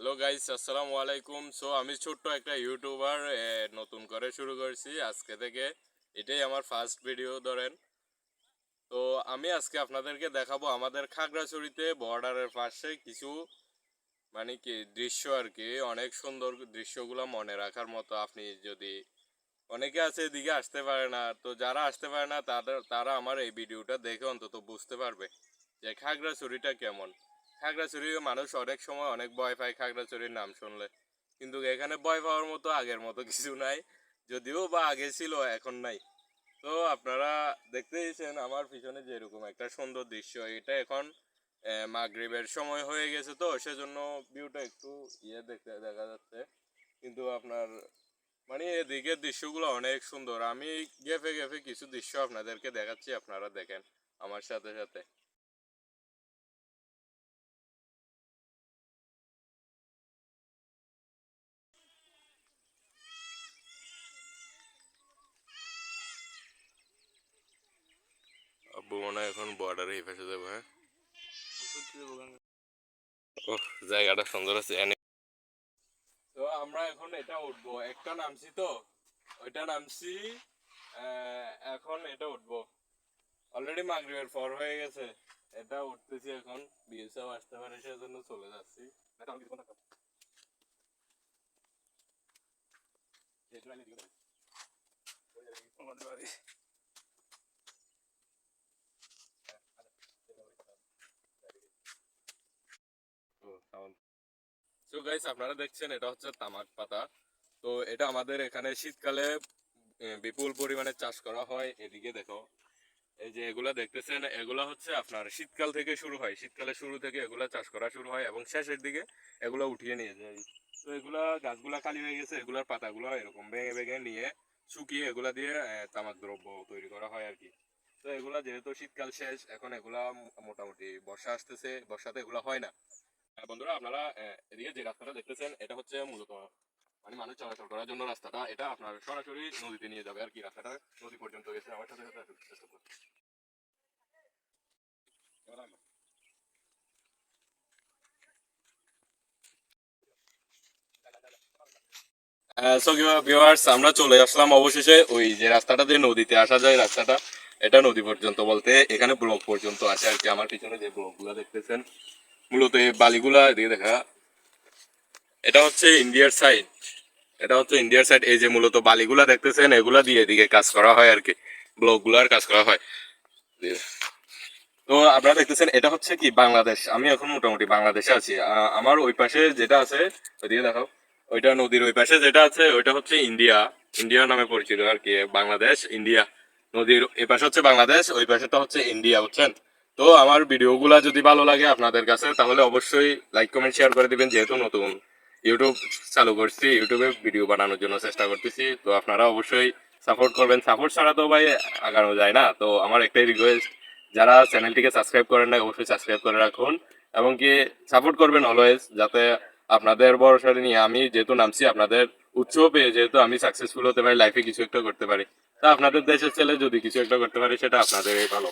Hello guys আসসালামু আলাইকুম so আমি ছোট্ট একটা ইউটিউবার নতুন করে শুরু করছি আজকে থেকে। এটাই আমার ফার্স্ট ভিডিও ধরেন। তো, আমি আজকে আপনাদেরকে দেখাবো আমাদের খাগড়াছড়িতে বর্ডারের পাশে কিছু মানে কি, দৃশ্য আর কি। অনেক সুন্দর দৃশ্যগুলো মনে রাখার মতো আপনি যদি, অনেকে আছে এদিকে আসতে পারে না। তো, যারা আসতে পারে না, তাদের, তারা আমার এই ভিডিওটা দেখে অন্তত বুঝতে পারবে যে খাগড়াছড়িটা কেমন। খাগড়াছড়ির মানুষ অনেক সময় অনেক ভয় পায় খাগড়াছড়ির নাম শুনলে। কিন্তু এখানে ভয় পাওয়ার মতো আগের মতো কিছু নাই, যদিও বা আগে ছিল, এখন নাই। তো আপনারা দেখতেইছেন আমার পিছনে যেরকম একটা সুন্দর দৃশ্য। এটা এখন মাগরিবের সময় হয়ে গেছে তো, সেজন্য ভিউটা একটু ইয়ে দেখতে দেখা যাচ্ছে। কিন্তু আপনার মানে এদিকের দৃশ্যগুলো অনেক সুন্দর। আমি গেফে গেফে কিছু দৃশ্য আপনাদেরকে দেখাচ্ছি, আপনারা দেখেন আমার সাথে সাথে। মনে এখন বর্ডারে এই পাশে হ্যাঁ? ও জায়গাটা সুন্দর আছে তো আমরা এখন এটা উঠবো। একটা নামছি তো? ওইটা নামছি এখন এটা উঠবো। অলরেডি মাগরিবের পর হয়ে গেছে। এটা উঠতেছি এখন। বিএসএফ আসতে পারে, সেজন্য চলে যাচ্ছি। সো গাইস আপনারা দেখছেন, এটা হচ্ছে তামাক পাতা। তো এটা আমাদের এখানে শীতকালে বিপুল পরিমাণে চাষ করা হয়। এদিকে দেখো, এই যে এগুলা দেখতেছেন, এগুলা হচ্ছে আপনার শীতকাল থেকে শুরু হয়। শীতকালে শুরু থেকে এগুলা চাষ করা শুরু হয় এবং শেষের দিকে এগুলা উঠিয়ে নিয়ে যায়। তো এগুলা গাছগুলা খালি হয়ে গেছে, এগুলার পাতাগুলো এরকম ভেঙে ভেঙে নিয়ে শুকিয়ে এগুলা দিয়ে তামাক দ্রব্য তৈরি করা হয় আর কি। তো এগুলা যেহেতু শীতকাল শেষ, এখন এগুলা মোটামুটি বর্ষা আসতেছে, বর্ষাতে এগুলা হয় না। বন্ধুরা, আপনারা এদিকে যে রাস্তাটা দেখতেছেন, এটা হচ্ছে মূলত মানে মানুষ চলাচল করার জন্য রাস্তাটা। এটা আপনার সরাসরি নদীতে নিয়ে যাবে আর কি রাস্তাটা, নদী পর্যন্ত গেছে। আমার সাথে সাথে আমরা চলে আসলাম অবশেষে ওই যে রাস্তাটা দিয়ে নদীতে আসা যায়, রাস্তাটা, এটা নদী পর্যন্ত বলতে এখানে ব্লক পর্যন্ত আসে আর কি। আমার পিছনে যে ব্লকগুলো দেখতেছেন মূলত এই বালিগুলা এদিকে দেখা। এটা হচ্ছে ইন্ডিয়ার সাইড এটা হচ্ছে ইন্ডিয়ার সাইড এই যে মূলত বালিগুলা দেখতেছেন, এগুলা দিয়ে এদিকে কাজ করা হয় আর কি। ব্লকগুলার কাজ করা হয়। তো আপনারা দেখতেছেন, এটা হচ্ছে কি বাংলাদেশ। আমি এখন মোটামুটি বাংলাদেশে আছি। আমার ওই পাশে যেটা আছে, ওইদিকে দেখাও। ওইটা নদীর ওই পাশে যেটা আছে, ওইটা হচ্ছে ইন্ডিয়া। ইন্ডিয়া নামে পরিচিত আর কি, বাংলাদেশ, ইন্ডিয়া। নদীর এই পাশে হচ্ছে বাংলাদেশ, ওই পাশেটা হচ্ছে ইন্ডিয়া, বুঝছেন? তো আমার ভিডিওগুলা যদি ভালো লাগে আপনাদের কাছে, তাহলে অবশ্যই লাইক কমেন্ট শেয়ার করে দিবেন। যেহেতু নতুন ইউটিউব চালু করছি ইউটিউবে ভিডিও বানানোর জন্য চেষ্টা করতেছি। তো আপনারা অবশ্যই সাপোর্ট করবেন। সাপোর্ট ছাড়া তো ভাই আগানো যায় না। তো আমার একটাই রিকোয়েস্ট যারা চ্যানেলটিকে সাবস্ক্রাইব করেন না অবশ্যই সাবস্ক্রাইব করে রাখুন। এবং কি সাপোর্ট করবেন অলওয়েজ যাতে আপনাদের ভরসা নিয়ে আমি যেহেতু নামছি, আপনাদের উৎসাহ পেয়ে যেহেতু আমি সাকসেসফুল হতে পারি লাইফে কিছু একটা করতে পারি। তা আপনাদের দেশের ছেলে যদি কিছু একটা করতে পারি, সেটা আপনাদের ভালো।